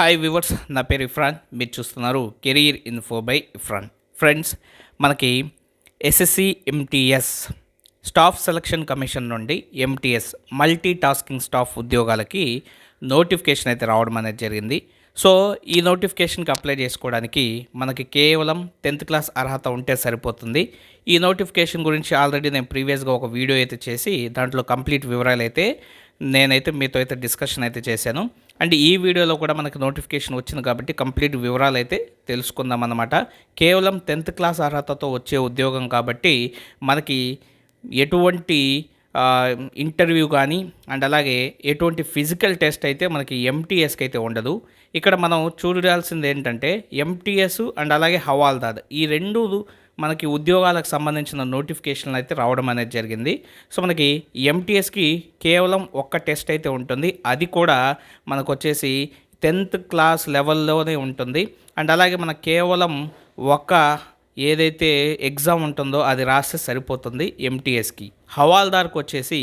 Hi viewers నా పేరు ఇఫ్రాన్. మీరు చూస్తున్నారు career info by Ifran. Friends మనకి SSC MTS staff selection commission నుండి ఎంటీఎస్ మల్టీ టాస్కింగ్ స్టాఫ్ ఉద్యోగాలకి నోటిఫికేషన్ అయితే రావడం అనేది జరిగింది. సో ఈ నోటిఫికేషన్కి అప్లై చేసుకోవడానికి మనకి కేవలం టెన్త్ క్లాస్ అర్హత ఉంటే సరిపోతుంది. ఈ నోటిఫికేషన్ గురించి ఆల్రెడీ నేను ప్రీవియస్గా ఒక వీడియో అయితే చేసి దాంట్లో కంప్లీట్ వివరాలు అయితే నేనైతే మీతో అయితే డిస్కషన్ అయితే చేశాను. అండ్ ఈ వీడియోలో కూడా మనకి నోటిఫికేషన్ వచ్చింది కాబట్టి కంప్లీట్ వివరాలు అయితే తెలుసుకుందాం అన్నమాట కేవలం టెన్త్ క్లాస్ అర్హతతో వచ్చే ఉద్యోగం కాబట్టి మనకి ఎటువంటి ఇంటర్వ్యూ కానీ అండ్ అలాగే ఎటువంటి ఫిజికల్ టెస్ట్ అయితే మనకి ఎంటీఎస్కి అయితే ఉండదు. ఇక్కడ మనం చూడాల్సింది ఏంటంటే ఎంటీఎస్ అండ్ అలాగే హవాల్దాద్ ఈ రెండు మనకి ఉద్యోగాలకు సంబంధించిన నోటిఫికేషన్లు అయితే రావడం అనేది జరిగింది. సో మనకి ఎంటీఎస్కి కేవలం ఒక్క టెస్ట్ అయితే ఉంటుంది. అది కూడా మనకు వచ్చేసి టెన్త్ క్లాస్ లెవెల్లోనే ఉంటుంది. అండ్ అలాగే మనకు కేవలం ఒక ఏదైతే ఎగ్జామ్ ఉంటుందో అది రాస్తే సరిపోతుంది ఎంటీఎస్కి హవాల్దార్కి వచ్చేసి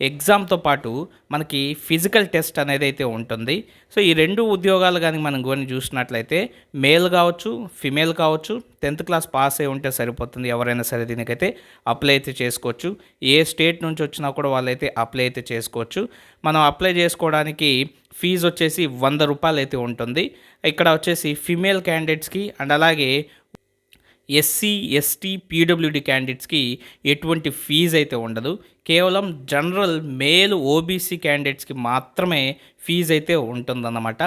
ఎగ్జామ్తో పాటు మనకి ఫిజికల్ టెస్ట్ అనేది అయితే ఉంటుంది. సో ఈ రెండు ఉద్యోగాలు కానీ మనం కానీ చూసినట్లయితే మేల్ కావచ్చు ఫిమేల్ కావచ్చు టెన్త్ క్లాస్ పాస్ అయి ఉంటే సరిపోతుంది ఎవరైనా సరే దీనికైతే అప్లై అయితే చేసుకోవచ్చు. ఏ స్టేట్ నుంచి వచ్చినా కూడా వాళ్ళైతే అప్లై అయితే చేసుకోవచ్చు. మనం అప్లై చేసుకోవడానికి ఫీజు వచ్చేసి వంద రూపాయలు అయితే ఉంటుంది. ఇక్కడ వచ్చేసి ఫిమేల్ క్యాండిడేట్స్కి అండ్ అలాగే ఎస్సీ ఎస్టీ పీడబ్ల్యూడి క్యాండిడేట్స్కి ఎటువంటి ఫీజు అయితే ఉండదు. కేవలం జనరల్ మేల్ ఓబీసీ క్యాండిడేట్స్కి మాత్రమే ఫీజు అయితే ఉంటుందన్నమాట.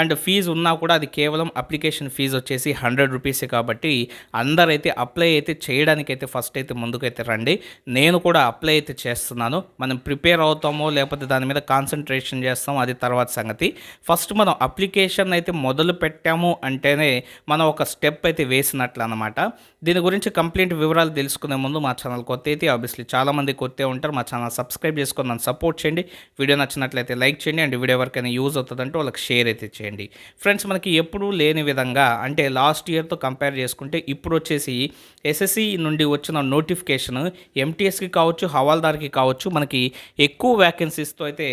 అండ్ ఫీజు ఉన్నా కూడా అది కేవలం అప్లికేషన్ ఫీజు వచ్చేసి హండ్రెడ్ రూపీసే కాబట్టి అందరైతే అప్లై అయితే చేయడానికైతే ఫస్ట్ అయితే ముందుకైతే రండి. నేను కూడా అప్లై అయితే చేస్తున్నాను. మనం ప్రిపేర్ అవుతామో లేకపోతే దాని మీద కాన్సన్ట్రేషన్ చేస్తామో అది తర్వాత సంగతి. ఫస్ట్ మనం అప్లికేషన్ అయితే మొదలు పెట్టాము అంటేనే మనం ఒక స్టెప్ అయితే వేసినట్లు అనమాట దీని గురించి కంప్లీట్ వివరాలు తెలుసుకునే ముందు మా ఛానల్ కొత్త అయితే ఆబ్వియస్లీ చాలామంది కొత్త ఉంటారు మా ఛానల్ సబ్స్క్రైబ్ చేసుకొని నన్ను సపోర్ట్ చేయండి. వీడియో నచ్చినట్లయితే లైక్ చేయండి అండ్ వీడియో ఎవరికైనా యూజ్ అవుతుందంటే వాళ్ళకి షేర్ అయితే చేయండి. ఫ్రెండ్స్ మనకి ఎప్పుడూ లేని విధంగా అంటే లాస్ట్ ఇయర్తో కంపేర్ చేసుకుంటే ఇప్పుడు వచ్చేసి ఎస్ఎస్సి నుండి వచ్చిన నోటిఫికేషన్ ఎంటీఎస్కి కావచ్చు హవాల్దార్కి కావచ్చు మనకి ఎక్కువ వ్యాకెన్సీస్తో అయితే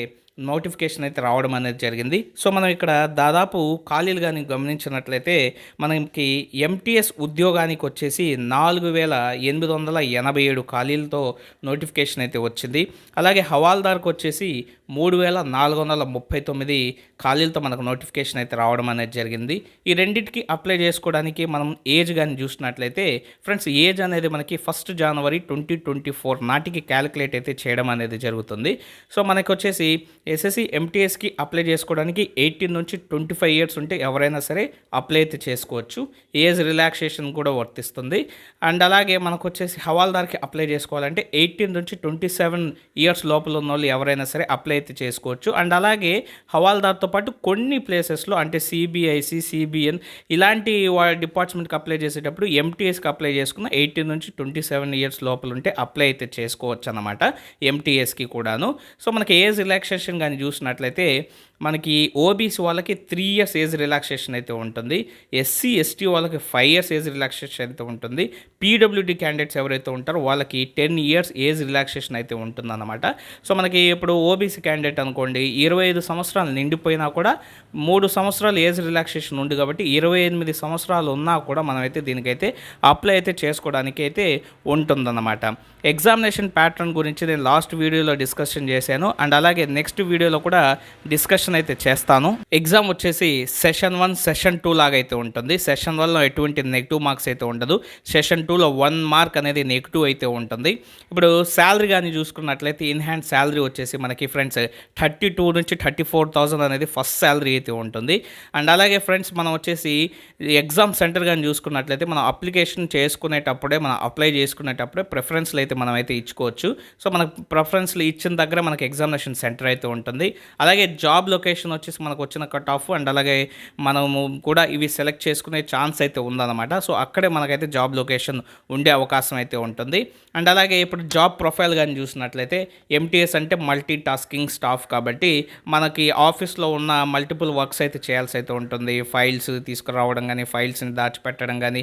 నోటిఫికేషన్ అయితే రావడం అనేది జరిగింది. సో మనం ఇక్కడ దాదాపు ఖాళీలు కానీ గమనించినట్లయితే మనకి ఎంటీఎస్ ఉద్యోగానికి వచ్చేసి నాలుగు వేల ఎనిమిది వందల ఎనభై ఏడు ఖాళీలతో నోటిఫికేషన్ అయితే వచ్చింది. అలాగే హవాల్దార్కి వచ్చేసి మూడు వేల నాలుగు వందల ముప్పై తొమ్మిది ఖాళీలతో మనకు నోటిఫికేషన్ అయితే రావడం అనేది జరిగింది. ఈ రెండింటికి అప్లై చేసుకోవడానికి మనం ఏజ్ కానీ చూసినట్లయితే ఫ్రెండ్స్ ఏజ్ అనేది మనకి first January twenty twenty four నాటికి క్యాలిక్యులేట్ అయితే చేయడం అనేది జరుగుతుంది. సో మనకు వచ్చేసి ఎస్ఎస్సి ఎంటీఎస్కి అప్లై చేసుకోవడానికి ఎయిటీన్ నుంచి ట్వంటీ ఫైవ్ ఇయర్స్ ఉంటే ఎవరైనా సరే అప్లై అయితే చేసుకోవచ్చు. ఏజ్ రిలాక్సేషన్ కూడా వర్తిస్తుంది. అండ్ అలాగే మనకు వచ్చేసి హవాల్దార్కి అప్లై చేసుకోవాలంటే ఎయిటీన్ నుంచి ట్వంటీ సెవెన్ ఇయర్స్ లోపల ఉన్న వాళ్ళు ఎవరైనా సరే అప్లై అయితే చేసుకోవచ్చు. అండ్ అలాగే హవాల్దార్తో పాటు కొన్ని ప్లేసెస్లో అంటే సిబిఐసి సిబిఎన్ ఇలాంటి డిపార్ట్మెంట్కి అప్లై చేసేటప్పుడు ఎంటీఎస్కి అప్లై చేసుకున్న ఎయిటీన్ నుంచి ట్వంటీ సెవెన్ ఇయర్స్ లోపల ఉంటే అప్లై అయితే చేసుకోవచ్చు అనమాట ఎంటీఎస్కి కూడాను. సో మనకి ఏజ్ రిలాక్సేషన్ కానీ చూసినట్లయితే మనకి ఓబీసీ వాళ్ళకి త్రీ ఇయర్స్ ఏజ్ రిలాక్సేషన్ అయితే ఉంటుంది. ఎస్సీ ఎస్టీ వాళ్ళకి ఫైవ్ ఇయర్స్ ఏజ్ రిలాక్సేషన్ అయితే ఉంటుంది. పీడబ్ల్యూడీ క్యాండిడేట్స్ ఎవరైతే ఉంటారో వాళ్ళకి టెన్ ఇయర్స్ ఏజ్ రిలాక్సేషన్ అయితే ఉంటుందన్నమాట. సో మనకి ఇప్పుడు ఓబీసీ క్యాండిడేట్ అనుకోండి ఇరవై ఐదు సంవత్సరాలు నిండిపోయినా కూడా మూడు సంవత్సరాలు ఏజ్ రిలాక్సేషన్ ఉంది కాబట్టి ఇరవై ఎనిమిది సంవత్సరాలు ఉన్నా కూడా మనమైతే దీనికైతే అప్లై అయితే చేసుకోవడానికి అయితే ఉంటుందన్నమాట. ఎగ్జామినేషన్ ప్యాటర్న్ గురించి నేను లాస్ట్ వీడియోలో డిస్కషన్ చేశాను. అండ్ అలాగే నెక్స్ట్ వీడియోలో కూడా డిస్కషన్ అయితే చేస్తాను. ఎగ్జామ్ వచ్చేసి సెషన్ వన్ సెషన్ టూ లాగా అయితే ఉంటుంది. సెషన్ వన్లో ఎటువంటి నెగిటివ్ మార్క్స్ అయితే ఉండదు. సెషన్ టూలో వన్ మార్క్ అనేది నెగిటివ్ అయితే ఉంటుంది. ఇప్పుడు శాలరీ కానీ చూసుకున్నట్లయితే ఇన్ హ్యాండ్ శాలరీ వచ్చేసి మనకి ఫ్రెండ్స్ థర్టీ టూ నుంచి థర్టీ ఫోర్ థౌసండ్ అనేది ఫస్ట్ శాలరీ అయితే ఉంటుంది. అండ్ అలాగే ఫ్రెండ్స్ మనం వచ్చేసి ఎగ్జామ్ సెంటర్ కానీ చూసుకున్నట్లయితే మనం అప్లికేషన్ చేసుకునేటప్పుడే మనం అప్లై చేసుకునేటప్పుడే ప్రిఫరెన్స్లు అయితే మనం అయితే ఇచ్చుకోవచ్చు. సో మనకు ప్రిఫరెన్స్లు ఇచ్చిన దగ్గర మనకి ఎగ్జామినేషన్ సెంటర్ అయితే ఉంటుంది. అలాగే జాబ్ లొకేషన్ వచ్చేసి మనకు వచ్చిన కట్ ఆఫ్ అండ్ అలాగే మనము కూడా ఇవి సెలెక్ట్ చేసుకునే ఛాన్స్ అయితే ఉందన్నమాట. సో అక్కడే మనకైతే జాబ్ లొకేషన్ ఉండే అవకాశం అయితే ఉంటుంది. అండ్ అలాగే ఇప్పుడు జాబ్ ప్రొఫైల్ కానీ చూసినట్లయితే ఎంటీఎస్ అంటే మల్టీ టాస్కింగ్ స్టాఫ్ కాబట్టి మనకి ఆఫీస్లో ఉన్న మల్టిపుల్ వర్క్స్ అయితే చేయాల్సి అయితే ఉంటుంది. ఫైల్స్ తీసుకురావడం కానీ ఫైల్స్ని దాచిపెట్టడం కానీ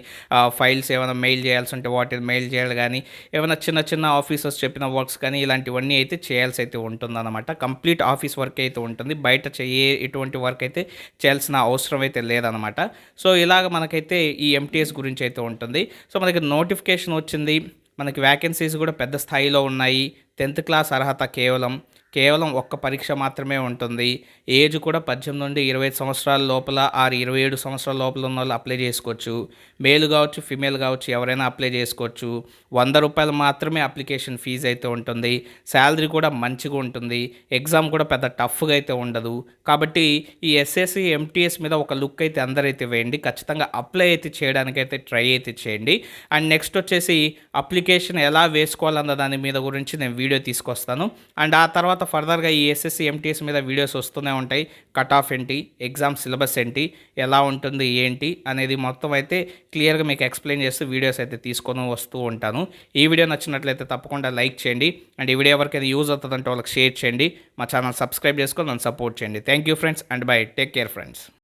ఫైల్స్ ఏమైనా మెయిల్ చేయాల్సి ఉంటే వాటిని మెయిల్ చేయాలి కానీ ఏమైనా చిన్న చిన్న ఆఫీసర్స్ చెప్పిన వర్క్స్ కానీ ఇలాంటివన్నీ అయితే చేయాల్సి అయితే ఉంటుందన్నమాట. కంప్లీట్ ఆఫీస్ వర్క్ అయితే ఉంటుంది. బయట చేయే ఎటువంటి వర్క్ అయితే చేయాల్సిన అవసరం అయితే లేదనమాట సో ఇలాగ మనకైతే ఈ ఎంటీఎస్ గురించి అయితే ఉంటుంది. సో మనకి నోటిఫికేషన్ వచ్చింది. మనకి వ్యాకెన్సీస్ కూడా పెద్ద స్థాయిలో ఉన్నాయి. టెన్త్ క్లాస్ అర్హత కేవలం. కేవలం ఒక్క పరీక్ష మాత్రమే ఉంటుంది. ఏజ్ కూడా పద్దెనిమిది నుండి ఇరవై ఐదు సంవత్సరాల లోపల ఆరు ఇరవై ఏడు సంవత్సరాల లోపల ఉన్న వాళ్ళు అప్లై చేసుకోవచ్చు. మేల్ కావచ్చు ఫిమేల్ కావచ్చు ఎవరైనా అప్లై చేసుకోవచ్చు. వంద రూపాయలు మాత్రమే అప్లికేషన్ ఫీజు అయితే ఉంటుంది. శాలరీ కూడా మంచిగా ఉంటుంది. ఎగ్జామ్ కూడా పెద్ద టఫ్గా అయితే ఉండదు. కాబట్టి ఈ ఎస్ఎస్సి ఎంటీఎస్ మీద ఒక లుక్ అయితే అందరైతే వేయండి. ఖచ్చితంగా అప్లై అయితే చేయడానికి అయితే ట్రై అయితే చేయండి. అండ్ నెక్స్ట్ వచ్చేసి అప్లికేషన్ ఎలా వేసుకోవాలన్న దాని మీద గురించి నేను వీడియో తీసుకొస్తాను. అండ్ ఆ తర్వాత ఫర్దర్గా ఈ ఎస్ఎస్సి ఎంటీఎస్ మీద వీడియోస్ వస్తూనే ఉంటాయి. కట్ ఆఫ్ ఏంటి? ఎగ్జామ్ సిలబస్ ఏంటి? ఎలా ఉంటుంది? ఏంటి? అనేది మొత్తం అయితే క్లియర్గా మీకు ఎక్స్ప్లెయిన్ చేస్తూ వీడియోస్ అయితే తీసుకొని వస్తూ ఉంటాను. ఈ వీడియో నచ్చినట్లయితే తప్పకుండా లైక్ చేయండి. అండ్ ఈ వీడియో ఎవరికైనా యూజ్ అవుతుందంటే వాళ్ళకి షేర్ చేయండి. మా ఛానల్ సబ్స్క్రైబ్ చేసుకొని నన్ను సపోర్ట్ చేయండి. Thank you friends and bye. Take care friends